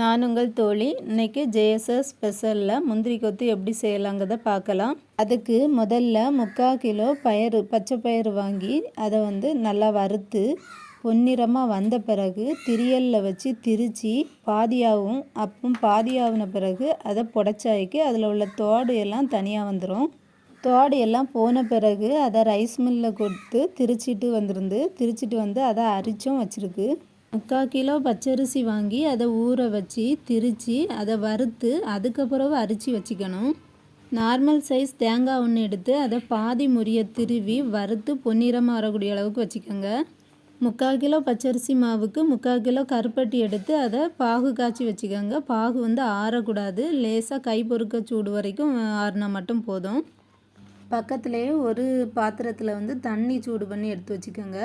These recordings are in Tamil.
நான் உங்கள் தோழி. இன்னைக்கு ஜேஎஸ்எஸ் ஸ்பெஷலில் முந்திரி கொத்து எப்படி செய்யலாங்கிறத பார்க்கலாம். அதுக்கு முதல்ல முக்கால் கிலோ பயிறு பச்சை பயிறு வாங்கி அதை வந்து நல்லா வறுத்து பொன்னிறமாக வந்த பிறகு திரியலில் வச்சு திரித்து பாதியாகவும் அப்பும் பாதியாகின பிறகு அதை புடச்சாய்க்கு அதில் உள்ள தோடு எல்லாம் தனியாக வந்துடும் தோடு எல்லாம் போன பிறகு அதை ரைஸ் மில்லில் கொடுத்து திரிச்சிட்டு வந்துருந்து திரிச்சிட்டு வந்து அதை அரிச்சும் வச்சுருக்கு. முக்கால் கிலோ பச்சரிசி வாங்கி அதை ஊற வச்சு திரித்து அதை வறுத்து அதுக்கப்புறம் அரிச்சு வச்சுக்கணும். நார்மல் சைஸ் தேங்காய் ஒன்று எடுத்து அதை பாதி முறிய திருவி வறுத்து பொன்னிறமாக வரக்கூடிய அளவுக்கு வச்சுக்கோங்க. முக்கால் கிலோ பச்சரிசி மாவுக்கு முக்கால் கிலோ கருப்பட்டி எடுத்து அதை பாகு காய்ச்சி வச்சுக்கோங்க. பாகு வந்து ஆறக்கூடாது. லேசாக கை பொறுக்க சூடு வரைக்கும் ஆறினா மட்டும் போதும். பக்கத்துலேயே ஒரு பாத்திரத்தில் வந்து தண்ணி சூடு பண்ணி எடுத்து வச்சுக்கோங்க.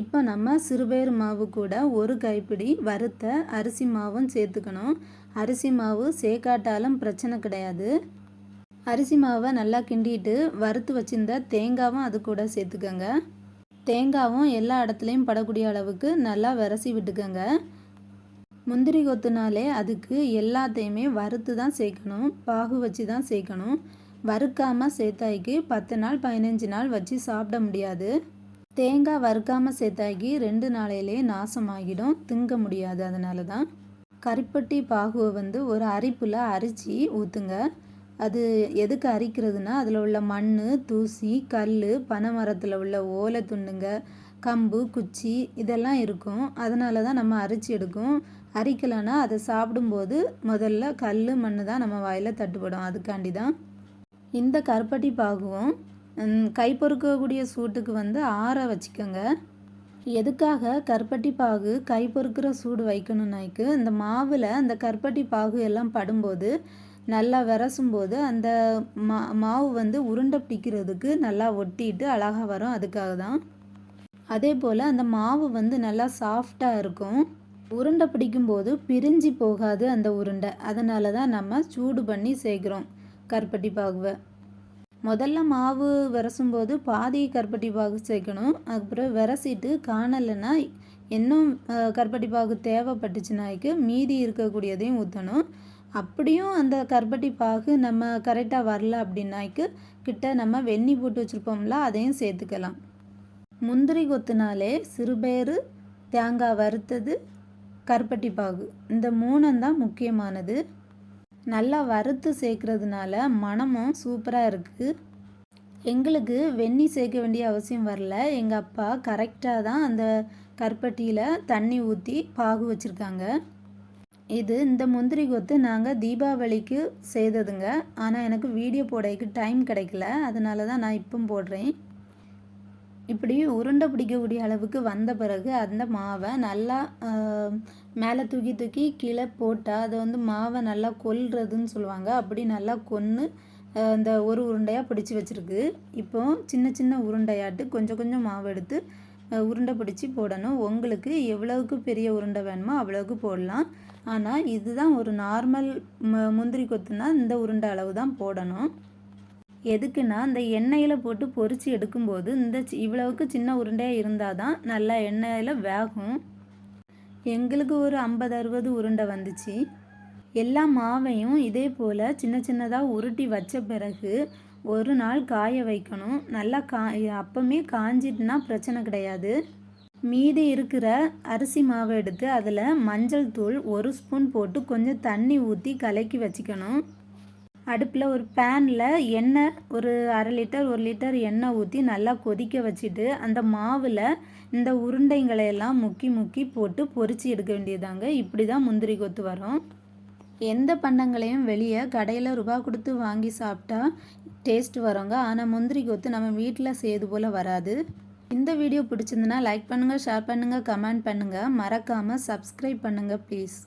இப்போ நம்ம சிறுபயிறு மாவு கூட ஒரு கைப்பிடி வறுத்த அரிசி மாவும் சேர்த்துக்கணும். அரிசி மாவு சேர்க்காட்டாலும் பிரச்சனை கிடையாது. அரிசி மாவை நல்லா கிண்டிட்டு வறுத்து வச்சுருந்த தேங்காவும் அது கூட சேர்த்துக்கோங்க. தேங்காவும் எல்லா இடத்துலையும் படக்கூடிய அளவுக்கு நல்லா விரசி விட்டுக்கோங்க. முந்திரி கொத்துனாலே அதுக்கு எல்லாத்தையுமே வறுத்து தான் சேர்க்கணும். பாகு வச்சு தான் சேர்க்கணும். வறுக்காமல் சேர்த்தாய்க்கு பத்து நாள் பதினஞ்சு நாள் வச்சு சாப்பிட முடியாது. தேங்காய் வறுக்காமல் சேர்த்தாக்கி ரெண்டு நாளையிலே நாசமாகிடும். திங்க முடியாது அதனால தான் கரிப்பட்டி பாகுவை வந்து ஒரு அரிப்பில் அரித்து ஊற்றுங்க அது எதுக்கு அரிக்கிறதுனா அதில் உள்ள மண் தூசி கல் பனை மரத்தில் உள்ள ஓலை துண்டுங்க கம்பு குச்சி இதெல்லாம் இருக்கும். அதனால தான் நம்ம அரிச்சு எடுக்கும். அரிக்கலைன்னா அதை சாப்பிடும்போது முதல்ல கல் மண் தான் நம்ம வாயில் தட்டுப்படும். அதுக்காண்டி தான் இந்த கருப்பட்டி பாகுவும் கை பொறுக்கக்கூடிய சூட்டுக்கு வந்து ஆற வச்சுக்கோங்க. எதுக்காக கருப்பட்டி பாகு கை பொறுக்கிற சூடு வைக்கணும்னாய்க்கு இந்த மாவில் அந்த கருப்பட்டி பாகு எல்லாம் படும்போது நல்லா விரசும்போது அந்த மா மாவு வந்து உருண்டை பிடிக்கிறதுக்கு நல்லா ஒட்டிட்டு அழகாக வரும். அதுக்காக தான். அதே போல் அந்த மாவு வந்து நல்லா சாஃப்டாக இருக்கும். உருண்டை பிடிக்கும்போது பிரிஞ்சு போகாது அந்த உருண்டை. அதனால தான் நம்ம சூடு பண்ணி சேர்க்குறோம் கருப்பட்டி பாகுவை. முதல்ல மாவு விரசும்போது பாதி கருப்பட்டி பாகு சேர்க்கணும். அதுக்கப்புறம் விரசிட்டு காணலைன்னா இன்னும் கருப்பட்டி பாகு தேவைப்பட்டுச்சுனாய்க்கு மீதி இருக்கக்கூடியதையும் ஊற்றணும் அப்படியும் அந்த கருப்பட்டி பாகு நம்ம கரெக்டாக வரல அப்படின்னாய்க்கு கிட்ட நம்ம வெந்நி போட்டு வச்சுருப்போம்ல அதையும் சேர்த்துக்கலாம். முந்திரி கொத்துனாலே சிறுபேறு தேங்காய் வறுத்தது கருப்பட்டி பாகு. இந்த மூணும் தான் முக்கியமானது. நல்லா வறுத்து சேர்க்குறதுனால மனமும் சூப்பராக இருக்குது எங்களுக்கு வெந்நி சேர்க்க வேண்டிய அவசியம் வரல. எங்கள் அப்பா கரெக்டாக தான் அந்த கருப்பட்டியில் தண்ணி ஊற்றி பாகு வச்சுருக்காங்க. இது இந்த முந்திரி கொத்து நாங்கள் தீபாவளிக்கு செய்ததுங்க. ஆனால் எனக்கு வீடியோ போடைக்கு டைம் கிடைக்கல. அதனால தான் நான் இப்போ போடுறேன். இப்படி உருண்டை பிடிக்கக்கூடிய அளவுக்கு வந்த பிறகு அந்த மாவை நல்லா மேலே தூக்கி தூக்கி கீழே போட்டால் அதை வந்து மாவை நல்லா கொல்றதுன்னு சொல்லுவாங்க. அப்படி நல்லா கொன்று இந்த ஒரு உருண்டையாக பிடிச்சி வச்சுருக்கு. இப்போ சின்ன சின்ன உருண்டையாட்டு கொஞ்சம் கொஞ்சம் மாவு எடுத்து உருண்டை பிடிச்சி போடணும். உங்களுக்கு எவ்வளவுக்கு பெரிய உருண்டை வேணுமோ அவ்வளவுக்கு போடலாம். ஆனால் இதுதான் ஒரு நார்மல் முந்திரி கொத்துனா இந்த உருண்டை அளவு தான் போடணும். எதுக்குன்னா அந்த எண்ணெயில் போட்டு பொறிச்சு எடுக்கும்போது இந்த இவ்வளவுக்கு சின்ன உருண்டையாக இருந்தால் தான் நல்லா எண்ணெயில் வேகும். எங்களுக்கு ஒரு ஐம்பது அறுபது உருண்டை வந்துச்சு. எல்லா மாவையும் இதே போல் சின்ன சின்னதாக உருட்டி வச்ச பிறகு ஒரு நாள் காய வைக்கணும். நல்லா கா அப்போமே காஞ்சிட்டுனா பிரச்சனை கிடையாது. மீதி இருக்கிற அரிசி மாவை எடுத்து அதில் மஞ்சள் தூள் ஒரு ஸ்பூன் போட்டு கொஞ்சம் தண்ணி ஊற்றி கலக்கி வச்சுக்கணும். அடுப்பில் ஒரு பேனில் எண்ணெய் ஒரு அரை லிட்டர் ஒரு லிட்டர் எண்ணெய் ஊற்றி நல்லா கொதிக்க வச்சுட்டு அந்த மாவில் இந்த உருண்டைங்களை எல்லாம் முக்கி முக்கி போட்டு பொறிச்சு எடுக்க வேண்டியதாங்க. இப்படி தான் முந்திரி கொத்து வரும். எந்த பண்டங்களையும் வெளியே கடையில் ரூபா கொடுத்து வாங்கி சாப்பிட்டா டேஸ்ட் வரோங்க. ஆனால் முந்திரி கொத்து நம்ம வீட்டில் செய்து போல் வராது. இந்த வீடியோ பிடிச்சிருந்துன்னா லைக் பண்ணுங்கள் ஷேர் பண்ணுங்கள் கமெண்ட் பண்ணுங்கள் மறக்காமல் சப்ஸ்கிரைப் பண்ணுங்கள் ப்ளீஸ்